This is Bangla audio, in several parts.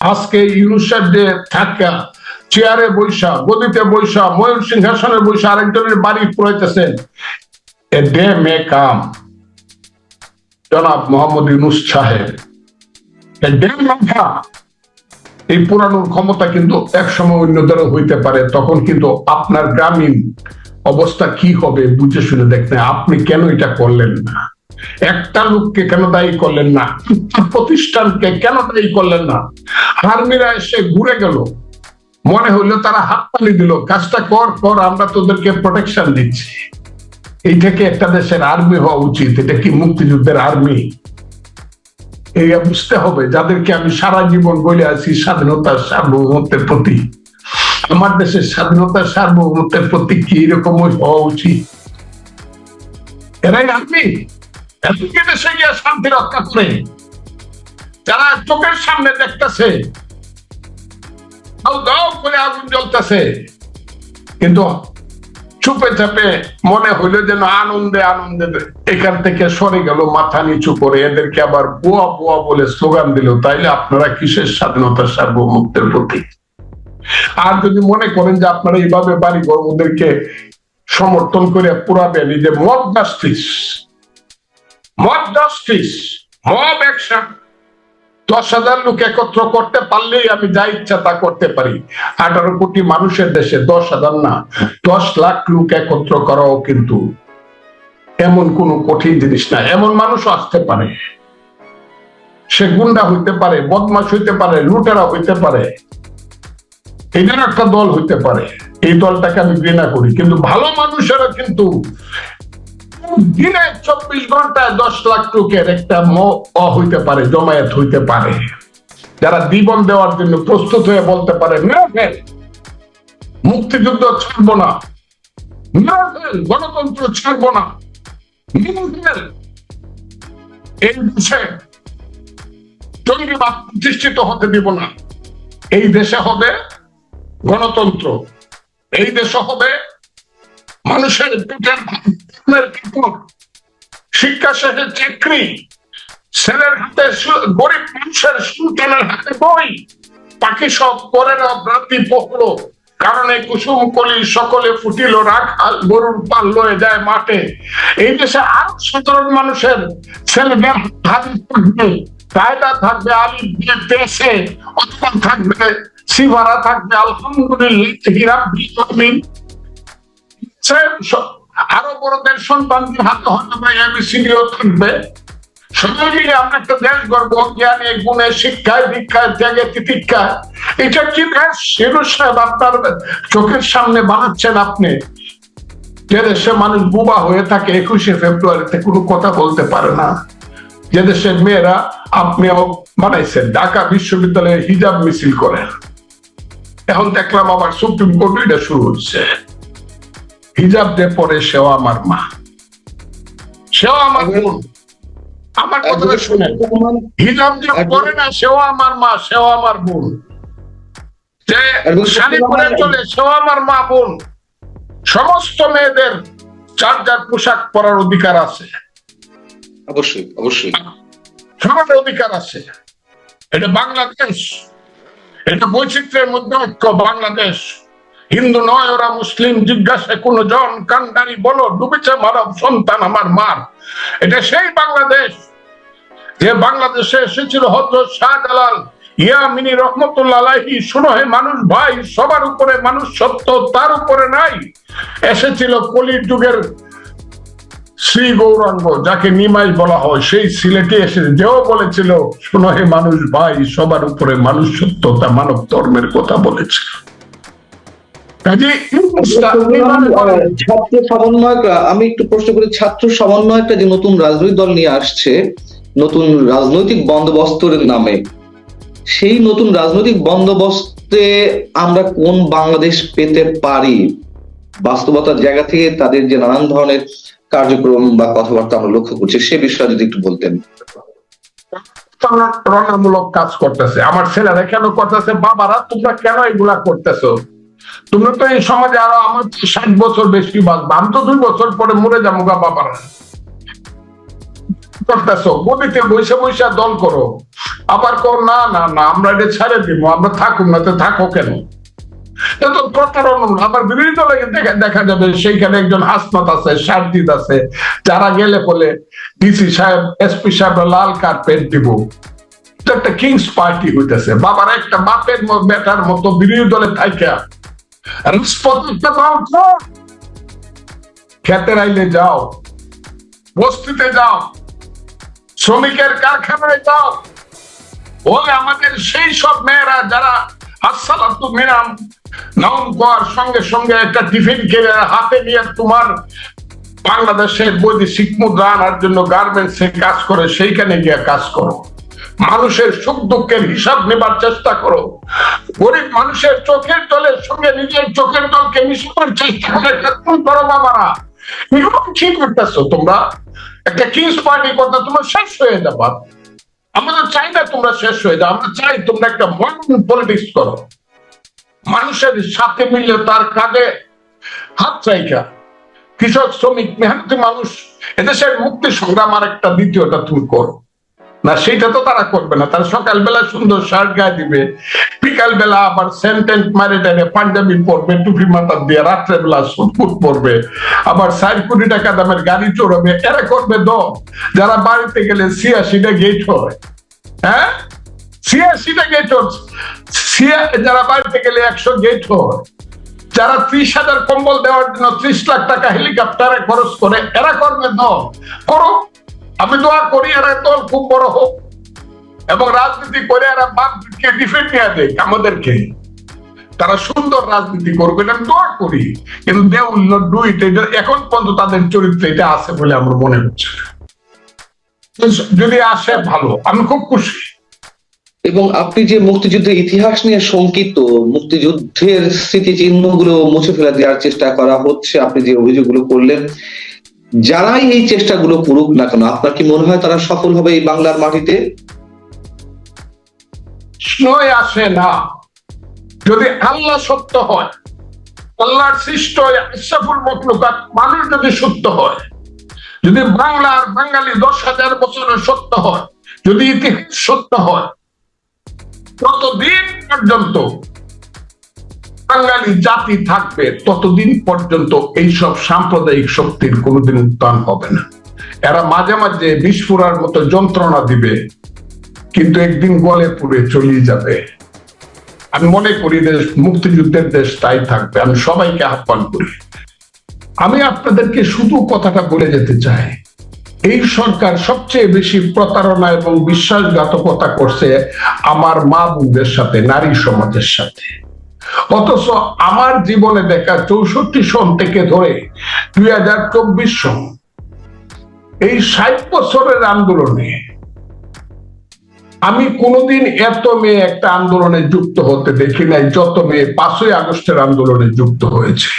আজকে ইউনুসের যে থাকা চেয়ারে বৈশা, গদিতে বৈশা, ময়ূর সিংহাসনে বৈশা আরেকজনের বাড়ি পুরাইতেছেন, এ ডে মে কাম। জনাব মোহাম্মদ ইউনুস সাহেব এই পুরানোর ক্ষমতা কিন্তু একসময় হইতে পারে, তখন কিন্তু আপনার গ্রামীণ অবস্থা কি হবে বুঝে শুনে দেখতে, আপনি কেন এটা করলেন না? একটা লোককে কেন দায়ী করলেন না? প্রতিষ্ঠানকে কেন দায়ী করলেন না? আর্মিরা এসে ঘুরে গেল। মনে হইল তারা হাত তালি দিল, কাজটা কর কর, আমরা তোদেরকে প্রোটেকশন দিচ্ছি। এইটাকে একটা দেশের আর্মি হওয়া উচিত, এটা কি মুক্তিযুদ্ধের আর্মি এই বুঝতে হবে, যাদেরকে আমি সারা জীবন বলে আছি, স্বাধীনতার সার্বভৌমত্বের প্রতি। আমার দেশের স্বাধীনতার সার্বভৌমত্বের প্রতি কি এরকম হওয়া উচিত? এরাই আর্মি এদিকে দেশে গিয়ে শান্তি রক্ষা করে। যারা চোখের সামনে দেখতেছে করে আগুন জ্বলতেছে। কিন্তু চুপে চাপে মনে হইল যেন আনন্দে আনন্দে এখান থেকে সরে গেল, মাথা নিচু করে এদেরকে আবার বুয়া বুয়া বলে স্লোগান দিল। তাইলে আপনারা কিসের স্বাধীনতার সার্বভৌমত্বের প্রতি আর যদি মনে করেন যে আপনারা এইভাবে বাড়ি ঘর ওদেরকে সমর্থন করে পুরাবেন, এই যে mob justice mob justice mob action দশ হাজার লোক একত্র করতে পারলেই আমি যা ইচ্ছা তা করতে পারি। আঠারো কোটি মানুষের দেশে দশ হাজার না, দশ লাখ লোক একত্র করাও কিন্তু এমন কোনো কঠিন জিনিস না, এমন মানুষও আসতে পারে। সে গুন্ডা হইতে পারে বদমাস হইতে পারে, লুটেরা হইতে পারে। এদের একটা দল হইতে পারে। এই দলটাকে আমি ঘৃণা করি, কিন্তু ভালো মানুষেরা কিন্তু দিনে চব্বিশ ঘন্টায় দশ লাখ একটা হইতে পারে, জমায়েত হইতে পারে। যারা জীবন দেওয়ার জন্য প্রস্তুত হয়ে বলতে পারে মুক্তিযুদ্ধ ছাড়বো না। গণতন্ত্র ছাড়বো না। এই দেশে জঙ্গিবাদ প্রতিষ্ঠিত হতে দিব না। এই দেশে হবে গণতন্ত্র। এই দেশে হবে মানুষের পেটের ভাতের শিক্ষা শেষে চাকরি, ছেলের হাতে গরিব মানুষের সন্তানের হাতে বই পাখি সব করে না রাতি পহলো কারণে কুসুম কলি সকলে ফুটিল রাখাল গরুর পাল লয়ে যায় মাঠে। এই দেশে আরও সাধারণ মানুষের ছেলেদের হাতে থাকবে কায়দা থাকবে আলি দিয়ে দেশে অথবা থাকবে সিভারা থাকবে, আলহামদুলিল্লাহ সে- আরও বড়দের সন্তানদের হাতে হয়তো থাকবে। মানুষ হয়ে থাকে, একুশে ফেব্রুয়ারিতে কোনো কথা বলতে পারে না। যে মেয়েরা আপনিও বানাইছেন, ঢাকা বিশ্ববিদ্যালয়ে হিজাব মিছিল করেন। এখন দেখলাম আবার সুপ্রিম কোর্ট, এটা শুরু হচ্ছে। হিজাব দিয়ে পরে সেও আমার মা। সেও আমার বোন। আমার কথাটা শুনেন। হিজাব যে পরে না সেও আমার মা সেও আমার বোন। যে শাড়ি পরে চলে সেও আমার মা বোন। সমস্ত মেয়েদের চার চার পোশাক পরার অধিকার আছে। অবশ্যই অবশ্যই। সবার অধিকার আছে। এটা বাংলাদেশ। এটা বৈচিত্র্যের মধ্যে ঐক্য বাংলাদেশ। হিন্দু নয়, ওরা মুসলিম, জিজ্ঞাসা কোন জন কান্ডারি বলো, ডুবেছে মানব সন্তান আমার মার। এটা সেই বাংলাদেশ যে বাংলাদেশে এসেছিল হজরত শাহজালাল ইয়ামিনী মানুষ ভাই, সবার উপরে মানুষ সত্য, তার উপরে নাই। এসেছিল কলির যুগের শ্রী গৌরাঙ্গ, যাকে নিমাই বলা হয়। সেই সিলেটে এসে যেও বলেছিল, শোনো হে মানুষ ভাই, সবার উপরে মানুষ সত্যতা মানব ধর্মের কথা বলেছিল। ছাত্র সমন্বয়করা আমি একটু প্রশ্ন করি ছাত্র সমন্বয়করা যে নতুন রাজনৈতিক দল নিয়ে আসছে নতুন রাজনৈতিক বন্দোবস্তের নামে সেই নতুন রাজনৈতিক বন্দোবস্তে আমরা কোন বাংলাদেশ পেতে পারি? বাস্তবতার জায়গা থেকে তাদের যে নানান ধরনের কার্যক্রম বা কথাবার্তা আমরা লক্ষ্য করছি সে বিষয়ে যদি একটু বলতেন। রণামূলক কাজ করতেছে। আমার ছেলেরা কেন করতেছে? বাবারা তোমরা কেন এগুলা করতেছো? তোমরা তো এই সমাজে আরও আমার ষাট বছর বেশি বাঁচবে। আমি তো দুই বছর পরে মরে যাব গা বাবারা। করতেছো দল করো। আবার না না না, আমরা এটা ছেড়ে দিব, আমরা থাকুক না, তো থাকো কেন? প্রতারণা, আবার দেখা দেখা যাবে, সেইখানে একজন আছে আছে, যারা গেলে বলে, ডিসি সাহেব, এসপি সাহেব লাল কার্পেট দিব। একটা কিংস পার্টি হইতেছে। বাবার একটা বাপের বেটার মতো বিরোধী দলে থাইকা। খেতে রাইলে যাও। বস্তিতে যাও। শ্রমিকের কারখানায় যাও। ওই আমাদের সেই সব মেয়েরা যারা আসসালাতু নাম কর সঙ্গে সঙ্গে একটা টিফিন কিনে হাতে নিয়ে তোমার বাংলাদেশের বৈদেশিক মুদ্রা আনার জন্য গার্মেন্টস কাজ করে, সেইখানে গিয়ে কাজ করো। মানুষের সুখ দুঃখের হিসাব নেবার চেষ্টা করো। গরিব মানুষের চোখের জলের সঙ্গে নিজের চোখের জলকে মিশানোর চেষ্টা করে বাবারা। কি করতেছো তোমরা? একটা কিংস পার্টি করতে তোমরা শেষ হয়ে যাবা। আমরা চাই না তোমরা শেষ হয়ে যাও, আমরা চাই তোমরা একটা মডার্ন পলিটিক্স করো। মানুষের সাথে মিলে তার কাজে হাত চাইকা কৃষক, শ্রমিক, মেহনতি মানুষ, এদেশের মুক্তি সংগ্রাম আর একটা দ্বিতীয়টা তুমি করো। না, সেটা তো তারা করবে না। তারা সকালবেলা সুন্দর শার্ট গায়ে দিবে বিকাল বেলা আবার সেন্টেন্ট মারে টাইনে পাঞ্জাবি পরবে, টুপি মাথা দিয়ে, রাত্রেবেলা সুটপুট পরবে, আবার ষাট কোটি টাকা দামের গাড়ি চড়বে, এরা করবে দল যারা বাড়িতে গেলে ছিয়াশিটা গেট হয়। হ্যাঁ? ছিয়াশিটা গেট ছিয়া, যারা বাড়িতে গেলে একশো গেট হয়। যারা ত্রিশ হাজার কম্বল দেওয়ার জন্য ত্রিশ লাখ টাকা হেলিকপ্টারে খরচ করে, এরা করবে দল করো আমি দোয়া করি, এরা দল খুব বড় হোক এবং রাজনীতি করে এরা বাপকে ডিফেন্ড নিয়ে দেয় আমাদেরকে। তারা সুন্দর রাজনীতি করবে এটা দোয়া করি। কিন্তু দে এটা এখন পর্যন্ত তাদের চরিত্রে এটা আছে বলে আমার মনে হচ্ছে যদি আসে, ভালো। আমি খুব খুশি। এবং আপনি যে মুক্তিযুদ্ধের ইতিহাস নিয়ে শঙ্কিত, মুক্তিযুদ্ধের স্মৃতিচিহ্নগুলো মুছে ফেলে দেওয়ার চেষ্টা করা হচ্ছে, আপনি যে অভিযোগগুলো করলেন যারাই এই চেষ্টাগুলো করুক না কেন, আপনার কি মনে হয় তারা সফল হবে এই বাংলার মাটিতে? আসে না। যদি আল্লাহ সত্য হয়, আল্লাহর সৃষ্ট ইসাফুল মখলুকাত মানুষ যদি সত্য হয়, যদি বাংলার বাঙালি দশ হাজার বছরের সত্য হয়, যদি ইতিহাস সত্য হয়, ততদিন পর্যন্ত বাঙালি জাতি থাকবে, ততদিন পর্যন্ত এইসব সাম্প্রদায়িক শক্তির কোনোদিন উত্থান হবে না। এরা মাঝে মাঝে বিস্ফোরার মতো যন্ত্রণা দিবে, কিন্তু একদিন গলে পুড়ে চলে যাবে। আমি মনে করি দেশ, মুক্তিযুদ্ধের দেশ তাই থাকবে, আমি সবাইকে আহ্বান করি। আমি আপনাদেরকে শুধু কথাটা বলে যেতে চাই। এই সরকার সবচেয়ে বেশি প্রতারণা এবং বিশ্বাসঘাতকতা করছে আমার মা বোনদের সাথে, নারী সমাজের সাথে। অথচ আমার জীবনে দেখা চৌষট্টি সন থেকে ধরে দুই হাজার চব্বিশ সন। এই ষাট বছরের আন্দোলনে আমি কোনোদিন এত মেয়ে একটা আন্দোলনে যুক্ত হতে দেখি নাই, যত মেয়ে পাঁচই আগস্টের আন্দোলনে যুক্ত হয়েছে।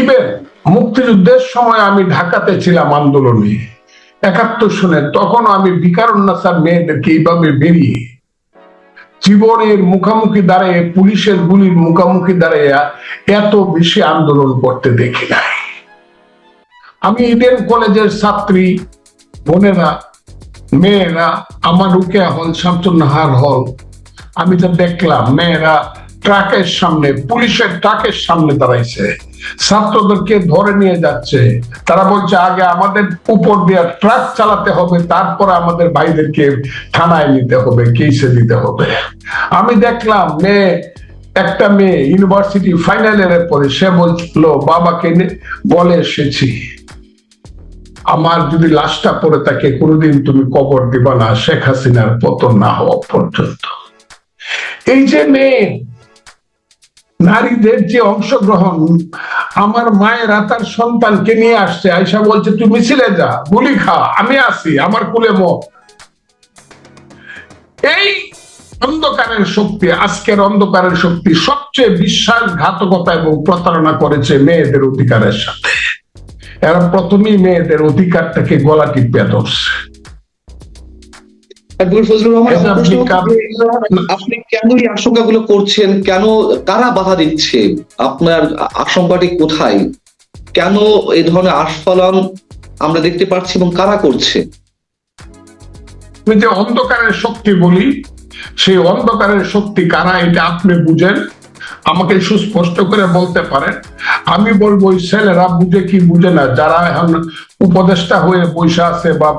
ইভেন মুক্তিযুদ্ধের সময় আমি ঢাকাতে ছিলাম আন্দোলনে। একাত্তর সনে তখন আমি বিকারুন্নাসার মেয়েদেরকে এইভাবে বেরিয়ে জীবনের মুখামুখি দাঁড়িয়ে, পুলিশের গুলির মুখামুখি দাঁড়াইয়া এত বেশি আন্দোলন করতে দেখি নাই। আমি ইডেন কলেজের ছাত্রী, বোনেরা, মেয়েরা আমার উকে হল শামসুন্নাহার হল। আমি তো দেখলাম, মেয়েরা ট্রাকের সামনে, পুলিশের ট্রাকের সামনে দাঁড়াইছে। ছাত্রদেরকে ধরে নিয়ে যাচ্ছে। তারা বলছে, আগে আমাদের উপর দিয়ে ট্রাক চালাতে হবে, তারপর আমাদের ভাইদেরকে থানায় নিতে হবে, কেসে দিতে হবে। আমি দেখলাম মেয়ে, একটা মেয়ে ইউনিভার্সিটি ফাইনাল ইয়ারের পরে সে বলছিল বাবাকে বলে এসেছি। আমার যদি লাশটা পরে থাকে, কোনোদিন তুমি কবর দিবা না, শেখ হাসিনার পতন না হওয়া পর্যন্ত। এই যে মেয়ে নারীদের যে অংশগ্রহণ, আমার মায়েরা তার সন্তানকে নিয়ে আসছে আয়সা বলছে, তুই মিছিলে যা, গুলি খা, আমি আছি, আমার কুলে মো এই অন্ধকারের শক্তি, আজকের অন্ধকারের শক্তি সবচেয়ে বিশ্বাসঘাতকতা এবং প্রতারণা করেছে মেয়েদের অধিকারের সাথে। এরা প্রথমেই মেয়েদের অধিকারটাকে গলা টিপিয়া ধরছে। অ্যাডভোকেট ফজলুর রহমান প্রশ্ন আপনি কেন এই আশঙ্কাগুলো করছেন? কেন কারা বাধা দিচ্ছে? আপনার আশঙ্কাটি কোথায়? কেন এই ধরনের আস্ফলন আমরা দেখতে পাচ্ছি এবং কারা করছে? আমি যে অন্ধকারের শক্তি বলি সেই অন্ধকারের শক্তি কারা এটা আপনি বুঝেন? আমাকে সুস্পষ্ট করে বলতে পারেন। আমি বলব ওই ছেলেরা বুঝে কি বুঝে না যারা এখন উপদেষ্টা হয়ে বসে আছে বা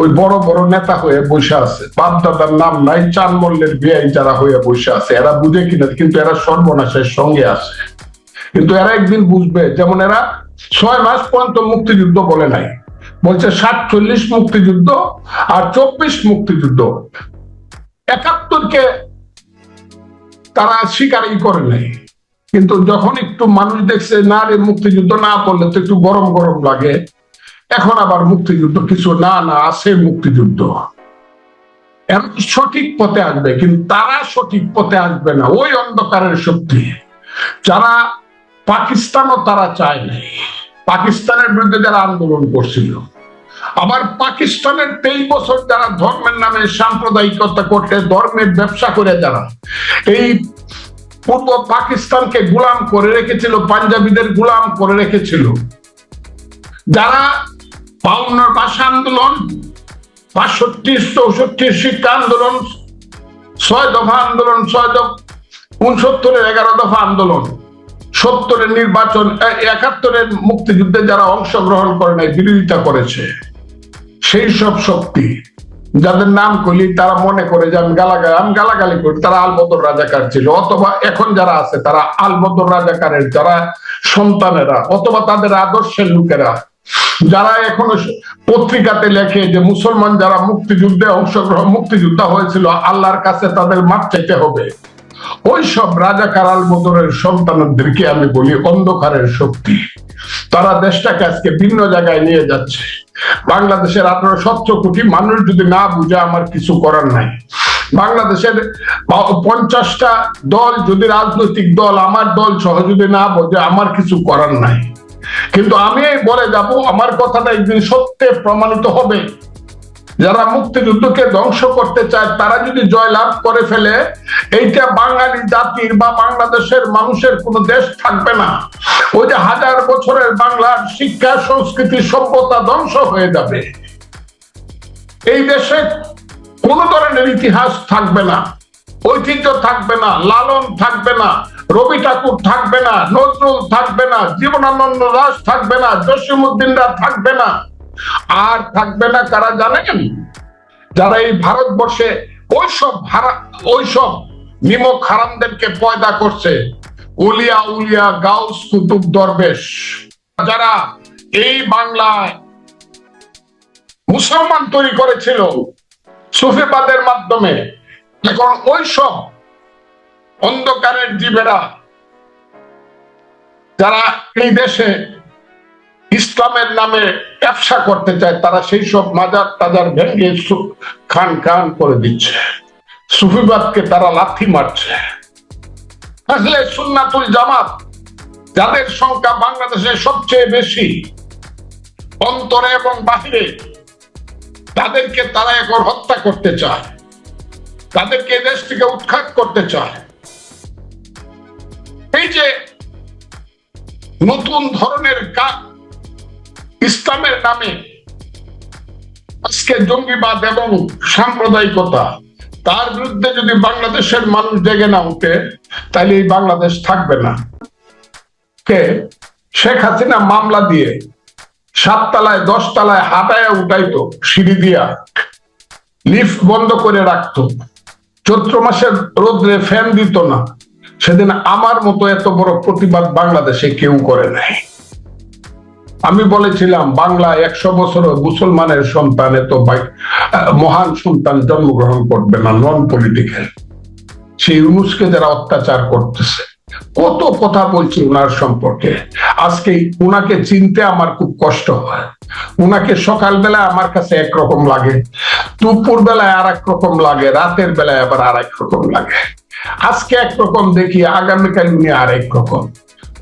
ওই বড় বড় নেতা হয়ে বসে আছে। বাপ দাদার নাম নাই চান মল্লের বিয়ে যারা হয়ে বসে আছে, এরা বুঝে কিনা, কিন্তু এরা সর্বনাশের সঙ্গে আছে। কিন্তু এরা একদিন বুঝবে, যেমন এরা ছয় মাস পর্যন্ত মুক্তিযুদ্ধ বলে নাই। বলছে সাতচল্লিশ মুক্তিযুদ্ধ আর চব্বিশ মুক্তিযুদ্ধ। একাত্তরকে তারা স্বীকারই করে নাই। কিন্তু যখন একটু মানুষ দেখছে, না রে, মুক্তিযুদ্ধ না করলে তো একটু গরম গরম লাগে। এখন আবার মুক্তিযুদ্ধ, কিছু না না, আছে মুক্তিযুদ্ধ। সঠিক পথে আসবে, কিন্তু তারা সঠিক পথে আসবে না, ওই অন্ধকারের শক্তি। যারা পাকিস্তানও তারা চায় নাই। পাকিস্তানের বিরুদ্ধে যারা আন্দোলন করছিল। আবার পাকিস্তানের তেইশ বছর যারা ধর্মের নামে সাম্প্রদায়িকতা করতে ধর্মের ব্যবসা করে যারা, এই পূর্ব পাকিস্তানকে গোলাম করে রেখেছিল, পাঞ্জাবিদের গোলাম করে রেখেছিল। যারা বাউন্নর ভাষা আন্দোলন, বাষট্টি, চৌষট্টি শিক্ষা আন্দোলন, ছয় দফা আন্দোলন, ছয় দফা উনসত্তরের এগারো দফা আন্দোলন সত্তরের নির্বাচন একাত্তরের মুক্তিযুদ্ধে যারা অংশগ্রহণ করে নাই, বিরোধিতা করেছে। সেই সব শক্তি, যাদের নাম করলি তারা মনে করে যে আমি গালাগালি আমি গালাগালি করি, তারা আলবদর রাজাকার ছিল, অথবা এখন যারা আছে তারা আলবদর রাজাকারের, যারা সন্তানেরা, অথবা তাদের আদর্শের লোকেরা। যারা এখনও পত্রিকাতে লেখে যে মুসলমান যারা মুক্তিযুদ্ধে অংশগ্রহণ মুক্তিযোদ্ধা হয়েছিল, আল্লাহর কাছে তাদের মাপ চাইতে হবে। ওই সব রাজাকার আলবদরের সন্তানদেরকে আমি বলি অন্ধকারের শক্তি। তারা দেশটাকে আজকে ভিন্ন জায়গায় নিয়ে যাচ্ছে। বাংলাদেশের আঠারো সতেরো কোটি মানুষ যদি না বুঝে, আমার কিছু করার নাই। বাংলাদেশের পঞ্চাশটা দল যদি রাজনৈতিক দল, আমার দল সহ যদি না বোঝে, আমার কিছু করার নাই। কিন্তু আমি বলে যাব, আমার কথাটা একদিন সত্যে প্রমাণিত হবে। যারা মুক্তিযুদ্ধকে ধ্বংস করতে চায়, তারা যদি জয়লাভ করে ফেলে, এইটা বাঙালি জাতির বা বাংলাদেশের মানুষের কোনো দেশ থাকবে না। ওই যে হাজার বছরের বাংলার শিক্ষা, সংস্কৃতি, সভ্যতা ধ্বংস হয়ে যাবে। এই দেশে কোন ধরনের ইতিহাস থাকবে না, ঐতিহ্য থাকবে না, লালন থাকবে না। রবি ঠাকুর থাকবে না, নজরুল থাকবে না, জীবনানন্দ দাস থাকবে না জসিমুদ্দিনরা থাকবে না। আর থাকবে না কারা জানেন? যারা এই ভারতবর্ষে ওইসব ওইসব নিমক হারামদেরকে পয়দা করছে, উলিয়া উলিয়া গাউস কুতুব দরবেশ। যারা এই বাংলায় মুসলমান তৈরি করেছিল সুফিবাদের মাধ্যমে, এখন ওইসব অন্ধকারের জীবেরা, যারা এই দেশে ইসলামের নামে ব্যবসা করতে চায়, তারা সেই সব মাজার টাজার ভেঙে খান খান করে দিচ্ছে। সুফিবাদকে তারা লাথি মারছে। আসলে সুন্নাতুল জামাত যাদের সংখ্যা বাংলাদেশে সবচেয়ে বেশি, অন্তরে এবং বাহিরে, তাদেরকে তারা এখন হত্যা করতে চায়। তাদেরকে দেশ থেকে উৎখাত করতে চায়। যে নতুন ধরনের কাজ ইসলামের নামে আজকে জঙ্গিবাদ এবং সাম্প্রদায়িকতা, তার বিরুদ্ধে যদি বাংলাদেশের মানুষ জেগে না উঠে তাহলে এই বাংলাদেশ থাকবে না। কে? শেখ হাসিনা মামলা দিয়ে সাততলায়, দশতলায় হাঁটায় উঠাইতো, সিঁড়ি দিয়া। লিফট বন্ধ করে রাখতো। চৈত্র মাসের রোদ্রে ফ্যান দিত না। সেদিন আমার মতো এত বড় প্রতিবাদ বাংলাদেশে কেউ করে নাই। আমি বলেছিলাম, বাংলা একশো বছর মুসলমানের সন্তান, এত মহান সন্তান জন্মগ্রহণ করবে না নন পলিটিক্যাল সেই ইউনুসকে যারা অত্যাচার করতেছে, কত কথা বলছি উনার সম্পর্কে। আজকে উনাকে চিনতে আমার খুব কষ্ট হয়। উনাকে সকালবেলা আমার কাছে একরকম লাগে দুপুর বেলায় আর রকম লাগে, রাতের বেলায় আবার আর রকম লাগে। আজকে একরকম দেখি, আগামীকাল উনি আর এক রকম।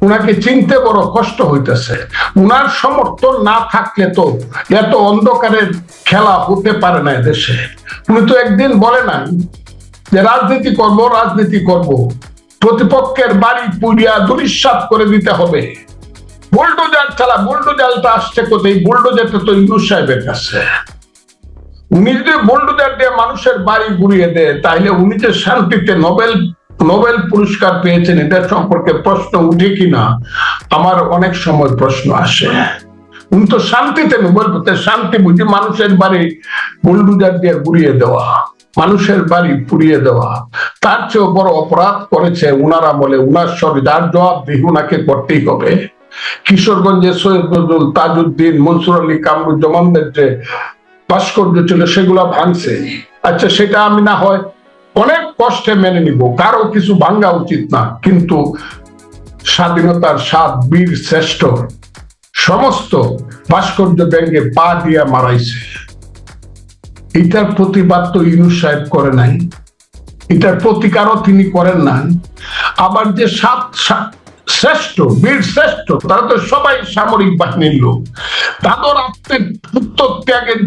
উনাকে চিনতে বড় কষ্ট হইতেছে। উনার সমর্থন না থাকলে তো এত অন্ধকারের খেলা হতে পারে না দেশে উনি তো একদিন বলে না যে, রাজনীতি করব রাজনীতি করব। প্রতিপক্ষের বাড়ি পুড়িয়া দুরিশ্বাস করে দিতে হবে। বুলডোজার চালা বুলডোজারটা আসছে কোথায়? বুলডোজারটা তো ইউনুস সাহেবের কাছে। উনি যদি দিয়ে মানুষের বাড়ি ঘুরিয়ে দেয় তাহলে উনি যে শান্তিতে নোবেল নোবেল পুরস্কার পেয়েছেন এটা সম্পর্কে প্রশ্ন উঠে কিনা? আমার অনেক সময় প্রশ্ন আসে। উনি তো শান্তিতে নোবেল পেতে, শান্তি বুঝি মানুষের বাড়ি বুলডোজার দিয়ে ঘুরিয়ে দেওয়া, মানুষের বাড়ি পুড়িয়ে দেওয়া। তার চেয়েও বড় অপরাধ করেছে উনারা বলে, উনার সঙ্গে যার জবাবদিহি উনাকে করতেই হবে। কিশোরগঞ্জে সৈয়দ নজরুল তাজউদ্দিন, মনসুর আলী কামরুজ্জামানদের যে ভাস্কর্য ছিল, সেগুলা ভাঙছে। আচ্ছা সেটা আমি না হয় অনেক কষ্টে মেনে নিব। কারও কিছু ভাঙ্গা উচিত না, কিন্তু স্বাধীনতার সাত বীর শ্রেষ্ঠ। সমস্ত ভাস্কর্য ব্যাংকে পা দিয়া মারাইছে। এটার প্রতিবাদ তো ইউনুস সাহেব করে নাই। এটার প্রতিকারও তিনি করেন নাই। আবার যে সাত শ্রেষ্ঠ, বীর শ্রেষ্ঠ, তারা তো সবাই সামরিক বাহিনীর লোক। তাদের আত্মের পুত্র ত্যাগের